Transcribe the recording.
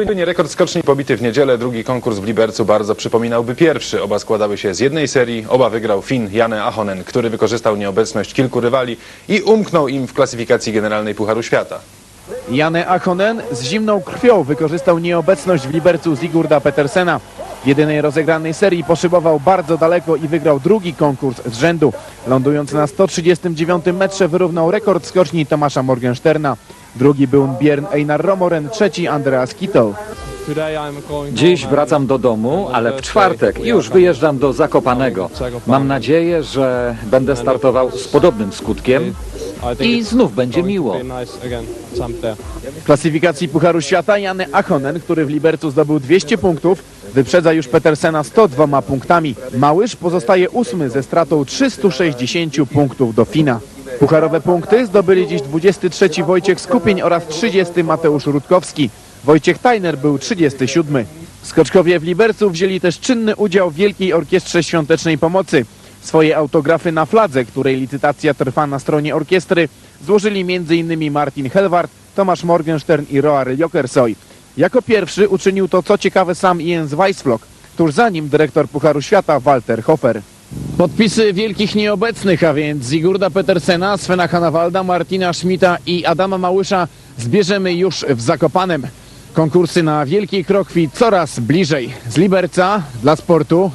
Gdyby nie rekord skoczni pobity w niedzielę, drugi konkurs w Libercu bardzo przypominałby pierwszy. Oba składały się z jednej serii, oba wygrał Finn Janne Ahonen, który wykorzystał nieobecność kilku rywali i umknął im w klasyfikacji generalnej Pucharu Świata. Janne Achonen z zimną krwią wykorzystał nieobecność w Libercu Sigurda Petersena. W jedynej rozegranej serii poszybował bardzo daleko i wygrał drugi konkurs z rzędu. Lądując na 139 metrze wyrównał rekord skoczni Tomasza Morgensterna. Drugi był Björn Einar Romoren, trzeci Andreas Kittel. Dziś wracam do domu, ale w czwartek już wyjeżdżam do Zakopanego. Mam nadzieję, że będę startował z podobnym skutkiem i znów będzie miło. W klasyfikacji Pucharu Świata Janne Achonen, który w Libercu zdobył 200 punktów, wyprzedza już Petersena 102 punktami. Małysz pozostaje ósmy ze stratą 360 punktów do Fina. Pucharowe punkty zdobyli dziś 23 Wojciech Skupień oraz 30 Mateusz Rutkowski. Wojciech Tajner był 37. Skoczkowie w Libercu wzięli też czynny udział w Wielkiej Orkiestrze Świątecznej Pomocy. Swoje autografy na fladze, której licytacja trwa na stronie orkiestry, złożyli m.in. Martin Helwart, Tomasz Morgenstern i Roar Jokersoy. Jako pierwszy uczynił to co ciekawe sam Jens Weissflock, tuż za nim dyrektor Pucharu Świata Walter Hofer. Podpisy wielkich nieobecnych, a więc Sigurda Petersena, Svena Hanawalda, Martina Schmidta i Adama Małysza zbierzemy już w Zakopanem. Konkursy na Wielkiej Krokwi coraz bliżej. Z Liberca dla sportu